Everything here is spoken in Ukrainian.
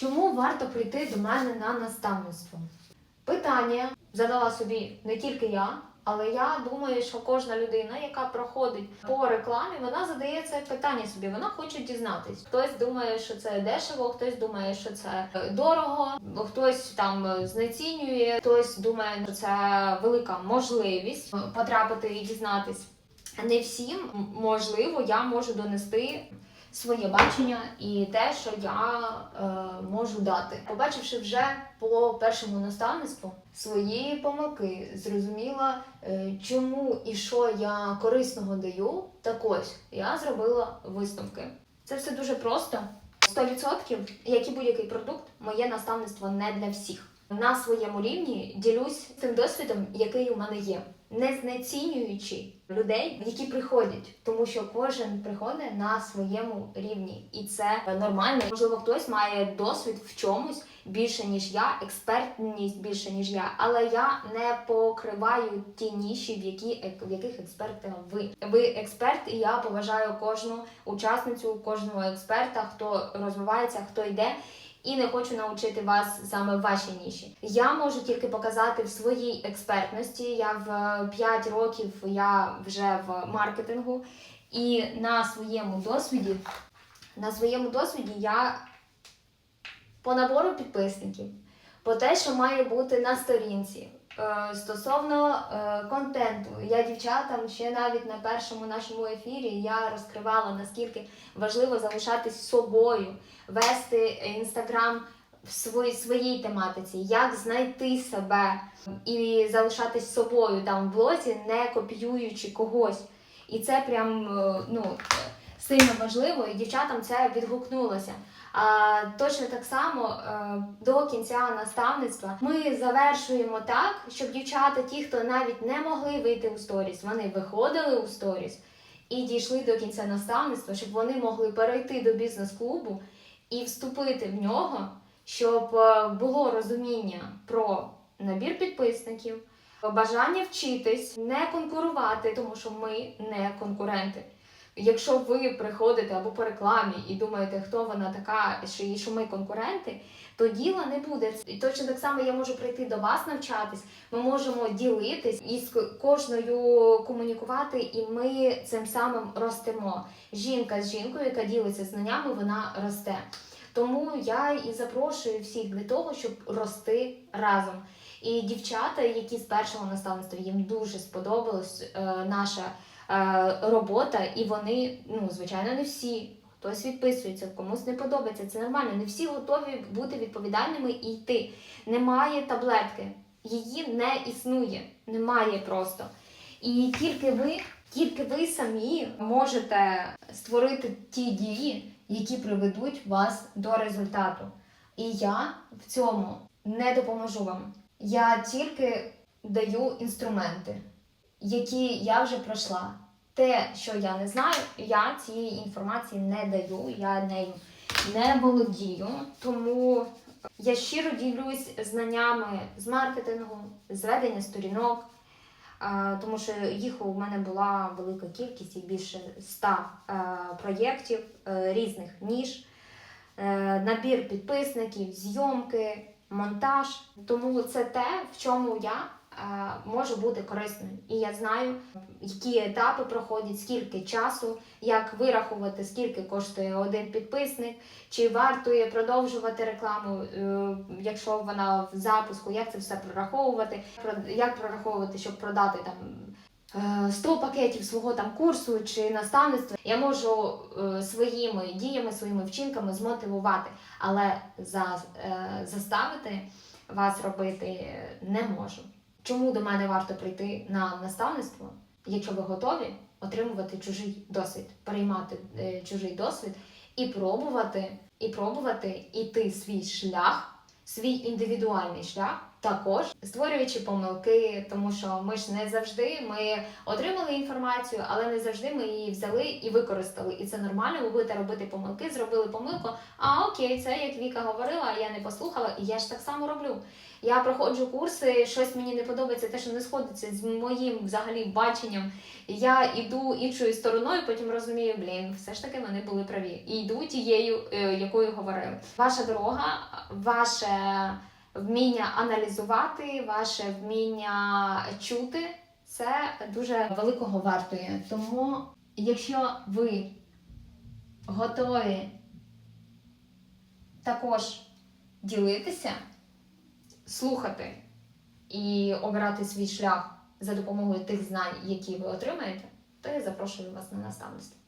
Чому варто прийти до мене на наставництво? Питання задала собі не тільки я, але я думаю, що кожна людина, яка проходить по рекламі, вона задає це питання собі. Вона хоче дізнатись. Хтось думає, що це дешево, хтось думає, що це е, дорого, хтось там е, знецінює, хтось думає, що це велика можливість е, потрапити і дізнатись. Не всім можливо, я можу донести своє бачення і те, що я е, можу дати. Побачивши вже по першому наставництву свої помилки, зрозуміла, е, чому і що я корисного даю. Так ось я зробила висновки. Це все дуже просто. 100%, як і будь-який продукт, моє наставництво не для всіх. На своєму рівні ділюсь тим досвідом, який у мене є, не знецінюючи людей, які приходять, тому що кожен приходить на своєму рівні, і це нормально. Можливо, хтось має досвід в чомусь більше ніж я, експертність більше ніж я, але я не покриваю ті ніші, в які в яких експерти ви. Ви експерт, і я поважаю кожну учасницю, кожного експерта, хто розвивається, хто йде. І не хочу навчити вас саме в вашій ніші. Я можу тільки показати в своїй експертності. Я в 5 років я вже в маркетингу, і на своєму досвіді, на своєму досвіді я по набору підписників, по те, що має бути на сторінці. Е, Стосовно е, контенту, я дівчатам ще навіть на першому нашому ефірі я розкривала наскільки важливо залишатись собою, вести інстаграм в свої, своїй тематиці, як знайти себе і залишатись собою там в блозі, не копіюючи когось. І це прям е, ну, сильно важливо, і дівчатам це відгукнулося. А точно так само е, до кінця наставництва ми завершуємо так, щоб дівчата, ті, хто навіть не могли вийти у сторіс, вони виходили у сторіс і дійшли до кінця наставництва, щоб вони могли перейти до бізнес-клубу і вступити в нього, щоб е, було розуміння про набір підписників, бажання вчитись, не конкурувати, тому що ми не конкуренти. Якщо ви приходите або по рекламі і думаєте, хто вона така, що, і що ми конкуренти, то діла не буде. І точно так само я можу прийти до вас навчатись. Ми можемо ділитись і з кожною комунікувати, і ми цим самим ростемо. Жінка з жінкою, яка ділиться знаннями, вона росте. Тому я і запрошую всіх для того, щоб рости разом. І дівчата, які з першого наставництва їм дуже сподобалась е, наша робота, і вони, ну звичайно, не всі. Хтось відписується, комусь не подобається. Це нормально. Не всі готові бути відповідальними і йти. Немає таблетки, її не існує, немає просто. І тільки ви, тільки ви самі можете створити ті дії, які приведуть вас до результату. І я в цьому не допоможу вам. Я тільки даю інструменти, які я вже пройшла. Те, що я не знаю, я цієї інформації не даю, я нею не володію. Тому я щиро ділюсь знаннями з маркетингу, з ведення сторінок, тому що їх у мене була велика кількість, їх більше 100 е, проєктів е, різних ніж, е, набір підписників, зйомки, монтаж. Тому це те, в чому я можу бути корисною. І я знаю, які етапи проходять, скільки часу, як вирахувати, скільки коштує один підписник, чи вартує продовжувати рекламу, е, якщо вона в запуску, як це все прораховувати, як прораховувати, щоб продати там. е, 100 пакетів свого там курсу чи наставництва я можу е, своїми діями, своїми вчинками змотивувати, але за, е, заставити вас робити е, не можу. Чому до мене варто прийти на наставництво, якщо ви готові отримувати чужий досвід, переймати е, чужий досвід і пробувати, і пробувати іти свій шлях, свій індивідуальний шлях також створюючи помилки, тому що ми ж не завжди ми отримали інформацію, але не завжди ми її взяли і використали. І це нормально. Ви будете робити помилки, зробили помилку. А окей, це як Віка говорила, я не послухала, і я ж так само роблю. Я проходжу курси, щось мені не подобається, те, що не сходиться з моїм взагалі баченням. Я йду іншою стороною, потім розумію, блін, все ж таки вони були праві. І йду тією, е, якою говорили. Ваша дорога, ваше вміння аналізувати, ваше вміння чути це дуже великого вартує. Тому, якщо ви готові також ділитися, слухати і обирати свій шлях за допомогою тих знань, які ви отримаєте, то я запрошую вас на наставництво.